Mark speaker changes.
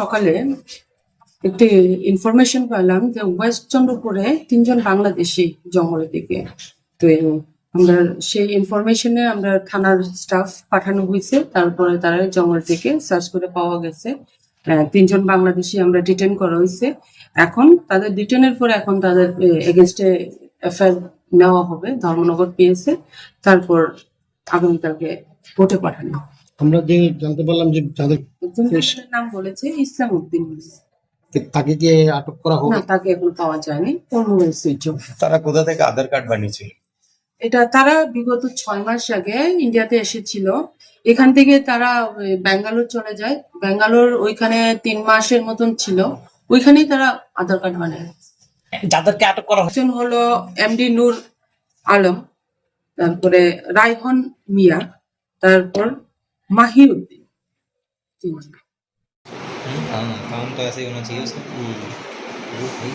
Speaker 1: সকালে একটি ইনফরমেশন পেলাম যে ওয়েস্ট চন্দ্রপুরে তিনজন বাংলাদেশি জঙ্গলের দিকে। তো আমরা সেই ইনফরমেশনে আমরা থানার স্টাফ পাঠানো হয়েছে, তারপরে তারা জঙ্গল থেকে সার্চ করে পাওয়া গেছে। তিনজন বাংলাদেশি আমরা ডিটেন করা হয়েছে। এখন তাদের ডিটেনের পরে এখন তাদের এগেনস্টে এফআইআর নেওয়া হবে, ধর্মনগর পিএসএ তারপর আগামীকালকে কোর্টে পাঠানো।
Speaker 2: আমরা যে জানতে পারলাম যে যাদের
Speaker 1: একজনের নাম বলেছে ইসলাম উদ্দিন
Speaker 2: তাকে কি আটক করা
Speaker 1: না
Speaker 2: হবে
Speaker 1: তাকে এখন পাওয়া যায়নি। ওর মোবাইল সুইচ অফ
Speaker 3: তারা কোথা থেকে আধার কার্ড বানিয়েছিল?
Speaker 1: এটা তারা বিগত ছয় মাস আগে ইন্ডিয়াতে এসেছিল। এখান থেকে তারা ব্যাঙ্গালোর চলে যায়। ব্যাঙ্গালোর ওইখানে তিন মাসের মতন ছিল। ওইখানেই তারা আধার কার্ড বানায়।
Speaker 4: যাদেরকে আটক করা হয়েছে।
Speaker 1: হলো এমডি নূর আলম তারপরে রায়হন মিয়া তারপর মাহিউদ্দিন।
Speaker 5: জি জি